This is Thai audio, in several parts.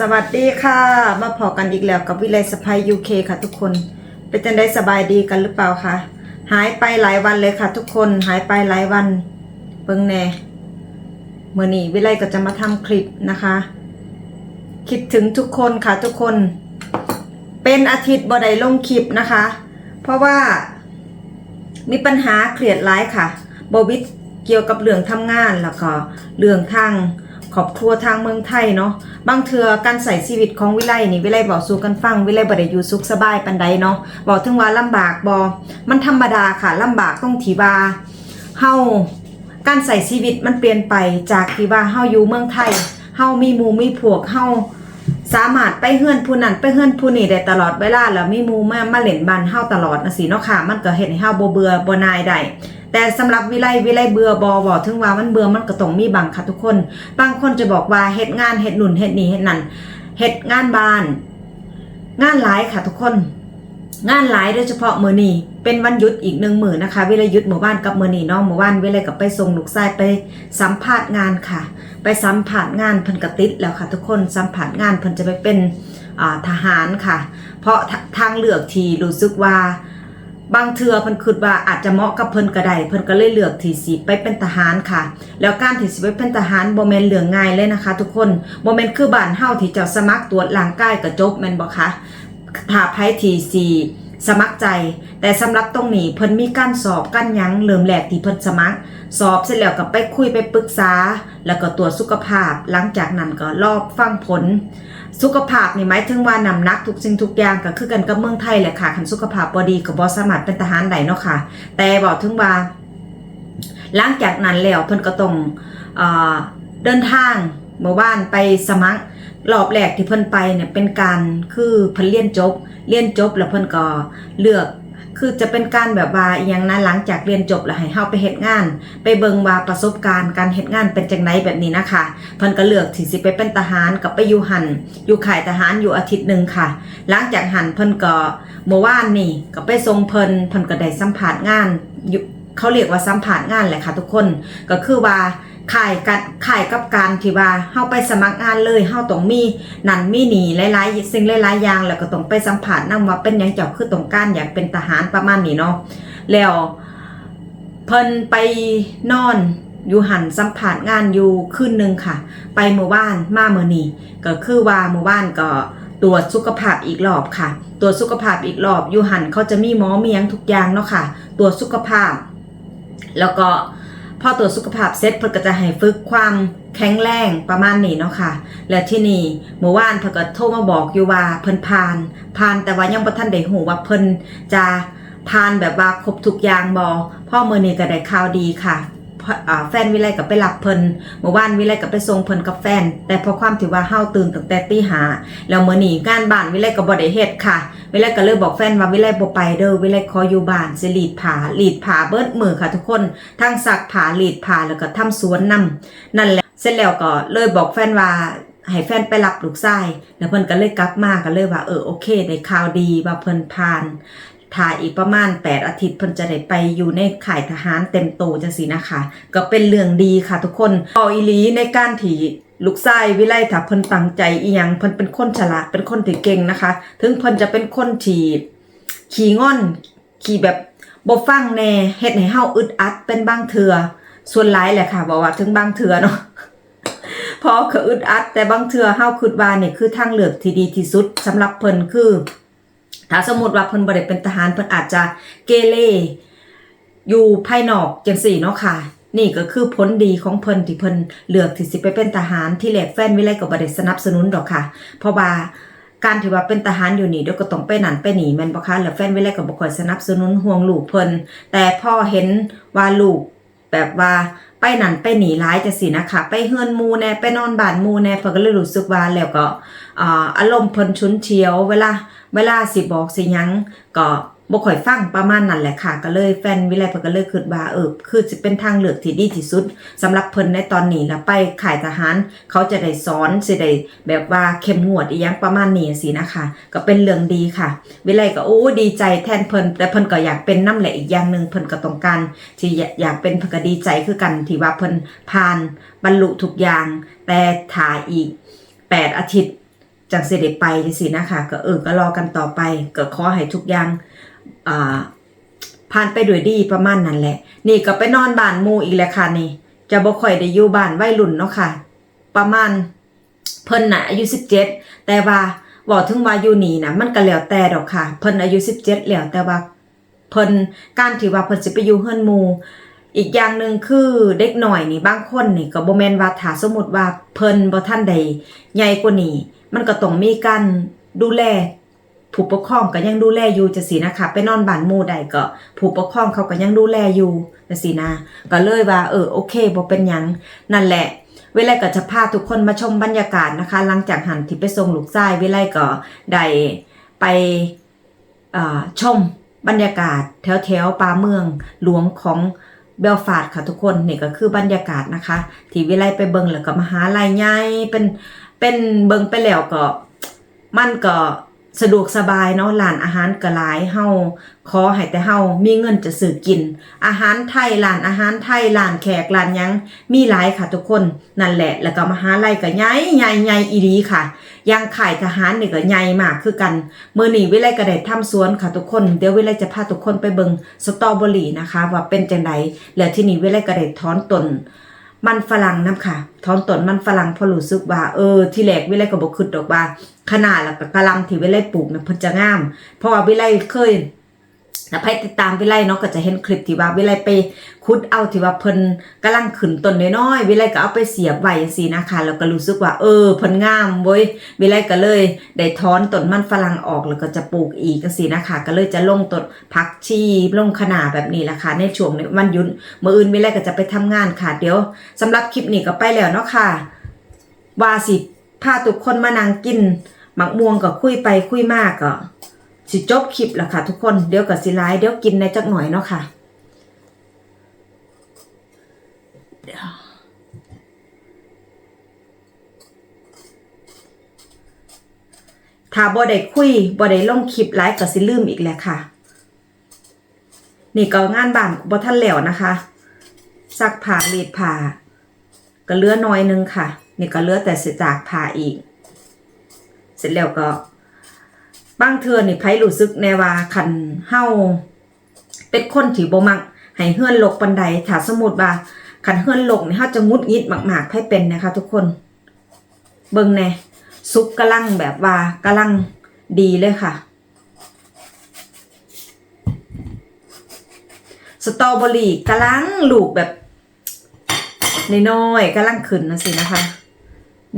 สวัสดีค่ะ มาพอกันอีกแล้วกับวิไลสภายยูเคค่ะทุกคน เป็นจังได้สบายดีกันหรือเปล่าคะหายไปหลายวันเลยค่ะ ทุกคนหายไปหลายวันเบิ่งแน่เมื่อนี้วิไลก็จะมาทำคลิปนะคะ คิดถึงทุกคนค่ะทุกคน เป็นอาทิตย์บ่ได้ลงคลิปนะคะ เพราะว่ามีปัญหาเครียดร้ายค่ะบวิดเกี่ยวกับเรื่องทำงานแล้วก็เรื่องทาง ครอบครัวทางเมืองไทยเนาะบางเทือการใส่ชีวิตของวิไลนี่วิไลบอกสู้กันฟังวิไลบ่ได้อยู่สุขสบายปันใดเนาะบอกถึงว่าลำบากบอมันธรรมดาค่ะลำบากต้องทีบ้าเฮาการใส่ชีวิตมันเปลี่ยนไปจากที่ว่าเฮาอยู่เมืองไทยเฮามีหมู่มีพวกเฮา สามารถไปเฮือนผู้นั้นไปเฮือนผู้นี้ได้ตลอดเวลาแล้วมีมูมามาเล่นบันเฮาตลอดนะสิเนาะค่ะมันก็เห็นให้เฮาบ่เบื่อบ่นายได้แต่สำหรับวิไลวิไลเบื่อบอบ่ถึงว่ามันเบื่อมันก็ต้องมีบางค่ะทุกคน บางคนจะบอกว่าเฮ็ดงานเฮ็ดนู่นเฮ็ดนี่เฮ็ดนั่นเฮ็ดงานบ้าน งานหลายค่ะทุกคน งานหลายโดยเฉพาะมื้อนี้เป็นวันหยุดอีกหนึ่งมื้อนะคะ เวลาหยุดหมู่บ้านกับมื้อนี้เนาะหมู่บ้านเวลากับไปส่งลูกชายไปสัมภาษณ์งานค่ะ ไปสัมผัสงานเพิ่นกระติดแล้วค่ะ ทุกคนสัมผัสงานเพิ่นจะไปเป็นทหารค่ะ เพราะทางเลือกที่รู้สึกว่าบางเทือเพิ่นคิดว่าอาจจะเหมาะกับเพิ่นก็ได้เพิ่นก็เลยเลือกที่สิไปเป็นทหารค่ะ แล้วการที่สิไปเป็นทหารบ่แม่นเรื่องง่ายเลยนะคะ ทุกคนบ่แม่นคือบ้านเฮาที่เจ้าสมัครตรวจร่างกายก็จบแม่นบ่คะ ถ้าไผที่สิสมัครใจ แต่สำหรับตรงนี้เพิ่นมีการสอบกั้นยั้งเริ่มแรกที่เพิ่นสมัคร สอบเสร็จแล้วก็ไปคุยไปปรึกษา แล้วก็ตรวจสุขภาพ หลังจากนั้นก็รอบฟังผล สุขภาพนี่หมายถึงว่านำนักทุกสิ่งทุกอย่างก็คือกันกับเมืองไทยแหละค่ะคันสุขภาพบ่ดีก็บ่สามารถเป็นทหารได้เนาะค่ะ แต่บอกถึงว่าหลังจากนั้นแล้วเพิ่นก็ต้องเอ่อเดินทางเมื่อวานไปสมัคร รอบแรกที่เพิ่นไปเนี่ยเป็นการคือเพิ่นเรียนจบ เรียนจบแล้วเพิ่นก็เลือกคือจะเป็นการแบบว่าอย่างนั้นหลังจากเรียนจบแล้วให้เฮาไปเฮ็ดงาน ไปเบิ่งว่าประสบการณ์การเฮ็ดงานเป็นจังไดแบบนี้นะคะเพิ่นก็เลือกที่สิไปเป็นทหารกับไปอยู่หันอยู่ข่ายทหารอยู่อาทิตย์หนึ่งค่ะ หลังจากหันเพิ่นก็เมื่อวานนี่ก็ไปส่งเพิ่นเพิ่นก็ได้สัมภาษณ์งานอยู่เขาเรียกว่าสัมภาษณ์งานแหละค่ะทุกคนก็คือว่า ขายกันข่ายกับการที่ว่าเฮาไปสมัครงานเลยเฮาต้องมีนั่นมีนี่หลายๆสิ่งหลายๆอย่างแล้วก็ต้องไปสัมภาษณ์นํว่าเป็นหยังเจ้าคือต้องการอยากเป็นทหารประมาณนี้เนาะแล้วเพิ่นไปนอนอยู่หันสัมภาษณ์งานอยู่คืนหนึงค่ะ ไปเมื่อวานมาเมื่อนี้ก็คือว่าเมื่อวานก็ตรวจสุขภาพอีกรอบค่ะ ตรวจสุขภาพอีกรอบอยู่หันเขาจะมีหมอมีหยังทุกอย่างเนาะค่ะ ตรวจสุขภาพ แล้วก็ อตรวจสุขภาพเสร็จเพิ่นก็จะให้ฝึกความแข็งแรงประมาณนี้เนาะค่ะ และที่นี่เมื่อวานเพิ่นก็โทรมาบอกอยู่ว่าเพิ่นผ่านผ่านแต่ว่ายังบ่ทันได้หูว่าเพิ่นจะผ่านแบบว่าครบทุกอย่างบ่พ่อมื้อนี้ก็ได้ข่าวดีค่ะ แฟนวิไลก็ไปรับเพิ่นเมื่อวานวิไลก็ไปส่งเพิ่นกับแฟน แต่พราะความที่ว่าเฮาตื่นตั้งแต่ตีห้าแล้วเมื้อนี้งานบ้านวิไลก็บ่ได้เฮ็ดค่ะ วิไลก็เลยบอกแฟนว่าวิไลบ่ไปเด้อวิไลขออยู่บ้านสิรีดผ้ารีดผ้าเบิดมือค่ะ ทุกคนทั้งซักผ้ารีดผ้าแล้วก็ทำสวนนํนั่นแหละเสร็จแล้วก็เลยบอกแฟนว่าให้แฟนไปรับลูกชาย แล้วเพิ่นก็เลยกลับมาก็เลยว่าเออโอเค ได้ข่าวดีว่าเพิ่นผ่าน ถ่ายอีกประมาณ 8 อาทิตย์เพิ่นจะได้ไปอยู่ในข่ายทหารเต็มโตจังซี่นะคะ ก็เป็นเรื่องดีค่ะทุกคนต่ออีลีในการที่ลูกชายวิไลถ้าเพิ่นตั้งใจอีหยังเพิ่นเป็นคนฉลาดเป็นคนที่เก่งนะคะ ถึงเพิ่นจะเป็นคนที่ขี้งอนขี่แบบบ่ฟังแน่เฮ็ดให้เฮาอึดอัดเป็นบางเทื่อส่วนหลายแหละค่ะบอกว่าถึงบางเทื่อเนาะพอก็อึดอัดแต่บางเทื่อเฮาคิดว่านี่คือทางเลือกที่ดีที่สุดสำหรับเพิ่นคือ ถ้าสมมติว่าเพิ่นบ่ได้เป็นทหารเพิ่นอาจจะเกเรอยู่ภายนอกจังซี่เนาะค่ะ นี่ก็คือผลดีของเพิ่นที่เพิ่นเลือกที่สิไปเป็นทหารที่แรกแฟนวิไลก็บ่ได้สนับสนุนดอกค่ะ เพราะว่าการที่ว่าเป็นทหารอยู่นี่เดี๋ยวก็ต้องไปนั่นไปนี่แม่นบ่คะแล้วแฟนวิไลก็บ่ค่อยสนับสนุนห่วงลูกเพิ่นแต่พ่อเห็นว่าลูกแบบว่าไปนั่นไปหนีร้ายจะสินะคะ ไปเฮือนมูแน่ไปนอนบ้านมูแน่เพิ่นก็เลยรู้สึกว่าแล้วก็อารมณ์เพิ่นชุนเฉียว เวลาเวลาสิบอกสิยังก็ บ่ค่อยฟังประมาณนั้นแหละค่ะ ก็เลยแฟนวิไลเพิ่นก็เลยคิดว่าเออคือสิเป็นทางเลือกที่ดีที่สุดสำหรับเพิ่นในตอนนี้แล้วไปขายทหาร เขาจะได้สอนสิได้แบบว่าเข้มงวดอีหยังประมาณนี้สินะคะ ก็เป็นเรื่องดีค่ะ วิไลก็โอ้ดีใจแทนเพิ่นแต่เพิ่นก็อยากเป็นน้ำแหละอีกอย่างหนึ่งเพิ่นก็ต้องการที่อยากเป็นเพิ่นก็ดีใจคือกันที่ว่าเพิ่นผ่านบรรลุทุกอย่าง แต่ถ่ายอีก 8 อาทิตย์จากเสด็จไปจังซี่นะคะ ก็เออก็รอกันต่อไปก็ขอให้ทุกอย่าง อ่าผ่านไปด้วยดีประมาณนั้นแหละ นี่ก็ไปนอนบ้านมูอีกแล้วค่ะนี่ จะบ่ค่อยได้อยู่บ้านวัยรุ่นเนาะค่ะ ประมาณเพิ่นน่ะอายุ17แต่ว่าบอกถึงว่าอยู่นี่นะมันก็แล้วแต่ดอกค่ะ เพิ่นอายุ17แล้วแต่ว่าเพิ่นการที่ว่าเพิ่นสิไปอยู่เฮือนมูอีกอย่างหนึ่งคือเด็กหน่อยนี่บางคนนี่ก็บ่แม่นว่าถ้าสมมุติว่าเพิ่นบ่ทันใดใหญ่กว่านี้มันก็ต้องมีการดูแล ผู้ปกครองก็ยังดูแลอยู่จังซี่นะคะไปนอนบ้านหมู่ใดก็ผู้ปกครองเขาก็ยังดูแลอยู่จังซี่นะก็เลยว่าเออโอเคบ่เป็นหยังนั่นแหละเวลาก็จะพาทุกคนมาชมบรรยากาศนะคะ หลังจากหันที่ไปส่งลูกชายเวลาก็ได้ไปชมบรรยากาศ แถวแถวๆป่าเมืองหลวงของเบลฟาสต์ค่ะทุกคนนี่ก็คือบรรยากาศนะคะ ที่เวลไปเบิงแล้วก็มหาลัยใหญ่เป็นเป็นเบิงไปแล้วก็มันก็ สะดวกสบายเนาะร้านอาหารก็หลายเฮาขอให้แต่เฮามีเงินจะซื้อกิน อาหารไทยร้านอาหารไทยร้านแขกร้านยังมีหลายค่ะทุกคนนั่นแหละ แล้วก็มหาลัยก็ใหญ่ใหญ่ใหญ่อีหลีค่ะยังขายทหารนี่ก็ใหญ่มากคือกันเมื้อนี้วิไลก็ได้ทำสวนค่ะทุกคนเดี๋ยววิไลจะพาทุกคนไปเบิงสตรอเบอรี่นะคะ ว่าเป็นจังไดแล้วที่นี่วิไลก็ได้ถอนตน มันฝรั่งน้ำค่ะถอนตนมันฝรั่งพอรู้สึกว่าเออที่แรกวิไลก็บ่คิดดอกว่าขนาดแล้วก็กะลังที่วิไลปลูกเนี่ยพิ่นจะงาม เพราะว่าวิไลเคย ถ้าใครติดตามวิไลเนาะก็จะเห็นคลิปที่ว่าวิไลไปคุดเอาที่ว่าเพิ่นกำลังขึ้นต้นน้อยๆวิไลก็เอาไปเสียบไว้จังซี่นะคะแล้วก็รู้สึกว่าเออเพิ่นงามเว้ยวิไลก็เลย ได้ถอนต้นมันฝรั่งออกแล้วก็จะปลูกอีกจังซี่นะคะ ก็เลยจะลงต้นผักชีลงขนาแบบนี้แหละค่ะในช่วงวันหยุดมื้ออื่นวิไลก็จะไปทำงานค่ะเดี๋ยวสำหรับคลิปนี้ก็ไปแล้วเนาะค่ะว่าสิพาทุกคนมานั่งกินหมักม่วงก็คุยไปคุยมากก็ สิจบคลิปแล้วค่ะ ทุกคนเดี๋ยวก็สิไลฟ์เดี๋ยวกินในจักหน่อยเนาะค่ะถ้าบ่ได้คุยบ่ได้ลงคลิปไลฟ์ก็สิลืมอีกแหละค่ะ นี่ก็งานบ้านบ่ทันแล้วนะคะซักผ้ารีดผ้าก็เลือน้อยหนึงค่ะ นี่ก็เลือแต่เศษจากผ่าอีก เสร็จแล้วก็ บางเทื่อนี่ไผรู้สึกแนว่าคันเฮาเป็นคนที่บ่มักให้เฮือนลกปานใดถ้าสมมุติว่าคันเฮือนลกนี่เฮาจะงุดงิดมากๆไผเป็นนะคะทุกคน เบิ่งแน่ซุปกำลังแบบว่ากำลังดีเลยค่ะสตรอเบอรี่กำลังลูกแบบน้อยๆกำลังขึ้นนะสินะคะ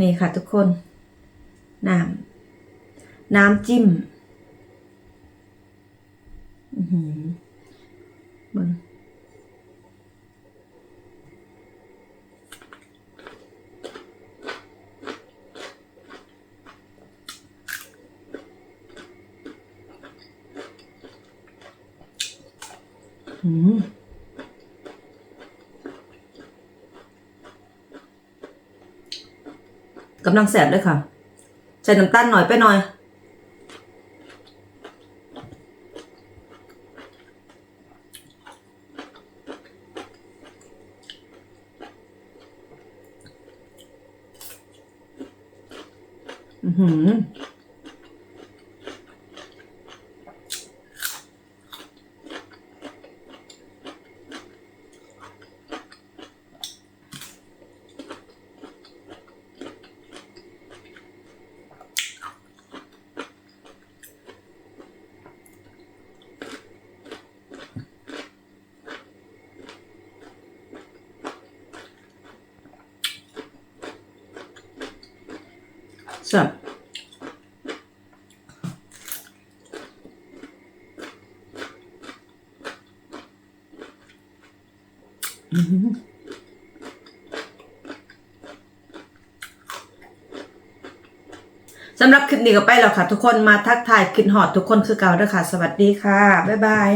นี่ค่ะทุกคนน้ำ น้ำจิ้มอือหือเบิ่งอืมกำลังแสบเลยค่ะ ใส่น้ำตาลหน่อยไปหน่อย หือ So. Mhm. สำหรับคลิปนี้ก็ไปแล้วค่ะ ทุกคนมาทักทายคิดหอดทุกคนคือเก่าด้วยค่ะ สวัสดีค่ะ บ๊ายบาย